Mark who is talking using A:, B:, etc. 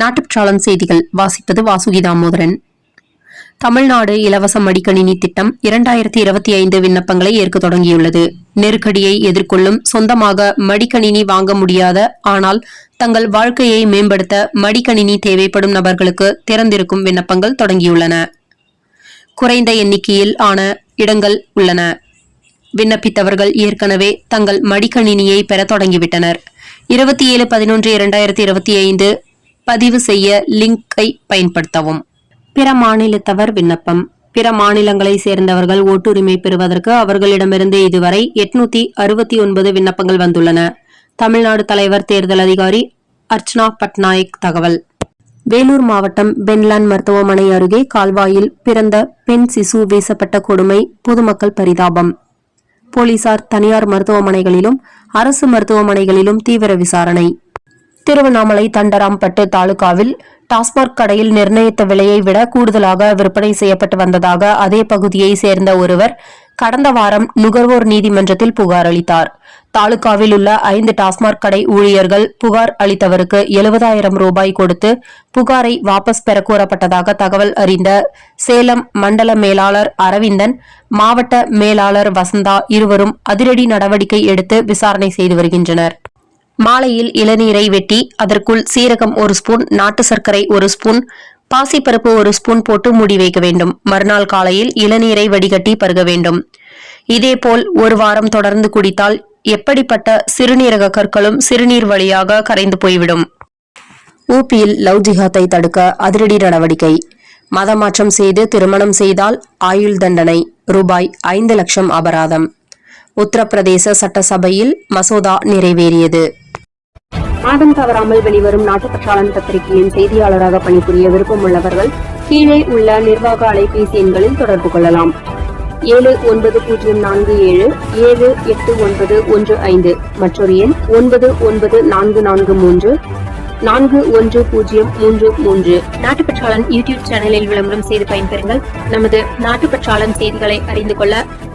A: நாட்டுப்பற்றாளன் செய்திகள். வாசிப்பது வாசுகி தாமோதரன். தமிழ்நாடு இலவச மடிக்கணினி திட்டம் இரண்டாயிரத்தி இருபத்தி ஐந்து விண்ணப்பங்களை ஏற்க தொடங்கியுள்ளது. நெருக்கடியை எதிர்கொள்ளும் சொந்தமாக மடிக்கணினி வாங்க முடியாத ஆனால் தங்கள் வாழ்க்கையை மேம்படுத்த மடிக்கணினி தேவைப்படும் நபர்களுக்கு திறந்திருக்கும் விண்ணப்பங்கள் தொடங்கியுள்ளன. குறைந்த எண்ணிக்கையில் ஆன இடங்கள் உள்ளன. விண்ணப்பித்தவர்கள் ஏற்கனவே தங்கள் மடிக்கணினியை பெற தொடங்கிவிட்டனர். இருபத்தி ஏழு பதினொன்று இரண்டாயிரத்தி இருபத்தி ஐந்து பதிவு செய்ய லிங்கை பயன்படுத்தவும். பிற மாநிலத்தவர் விண்ணப்பம். பிற மாநிலங்களை சேர்ந்தவர்கள் ஓட்டுரிமை பெறுவதற்கு அவர்களிடமிருந்து இதுவரை எட்நூத்தி அறுபத்தி ஒன்பது விண்ணப்பங்கள் வந்துள்ளன. தமிழ்நாடு தலைவர் தேர்தல் அதிகாரி அர்ச்சனா பட்நாயக் தகவல். வேலூர் மாவட்டம் பென்லான் மருத்துவமனை அருகே கால்வாயில் பிறந்த பெண் சிசு வீசப்பட்ட கொடுமை பொதுமக்கள் பரிதாபம். போலீசார் தனியார் மருத்துவமனைகளிலும் அரசு மருத்துவமனைகளிலும் தீவிர விசாரணை. திருவண்ணாமலை தண்டராம்பட்டு தாலுகாவில் டாஸ்மாக் கடையில் நிர்ணயித்த விலையை விட கூடுதலாக விற்பனை செய்யப்பட்டு வந்ததாக அதே பகுதியை சேர்ந்த ஒருவர் கடந்த வாரம் நுகர்வோர் நீதிமன்றத்தில் புகார் அளித்தார். தாலுகாவில் உள்ள ஐந்து டாஸ்மாக் கடை ஊழியர்கள் புகார் அளித்தவருக்கு எழுபதாயிரம் ரூபாய் கொடுத்து புகாரை வாபஸ் பெற கோரப்பட்டதாக தகவல் அறிந்த சேலம் மண்டல மேலாளர் அரவிந்தன் மாவட்ட மேலாளர் வசந்தா இருவரும் அதிரடி நடவடிக்கை எடுத்து விசாரணை செய்து வருகின்றனர். மாலையில் இளநீரை வெட்டி அதற்குள் சீரகம் ஒரு ஸ்பூன் நாட்டு சர்க்கரை ஒரு ஸ்பூன் பாசிப்பருப்பு ஒரு ஸ்பூன் போட்டு மூடி வைக்க வேண்டும். மறுநாள் காலையில் இளநீரை வடிகட்டி பருக வேண்டும். இதேபோல் ஒரு வாரம் தொடர்ந்து குடித்தால் எப்படிப்பட்ட சிறுநீரக கற்களும் சிறுநீர் வழியாக கரைந்து போய்விடும். ஊபியில் லவ் ஜிஹாத்தை தடுக்க அதிரடி நடவடிக்கை. மதமாற்றம் செய்து திருமணம் செய்தால் ஆயுள் தண்டனை. ரூபாய் ஐந்து லட்சம் அபராதம். உத்தரப்பிரதேச சட்டசபையில் மசோதா நிறைவேறியது. மாதம் தவறாமல் வெளிவரும் நாட்டுப்பற்றாளன் பத்திரிகையின் செய்தியாளராக பணிபுரிய விருப்பம் உள்ளவர்கள் கீழே உள்ள நிர்வாக அலைபேசி எண்களில் தொடர்பு கொள்ளலாம். ஏழு ஒன்பது பூஜ்ஜியம் நான்கு ஏழு ஏழு எட்டு ஒன்பது ஒன்று ஐந்து மற்றொரு எண் ஒன்பது ஒன்பது நான்கு நான்கு மூன்று நான்கு ஒன்று பூஜ்ஜியம் மூன்று மூன்று. நாட்டுப்பற்றாளன் யூடியூப் சேனலில் விளம்பரம் செய்து பயன்பெறுங்கள். நமது நாட்டுப்பற்றாளன் செய்திகளை அறிந்து கொள்ள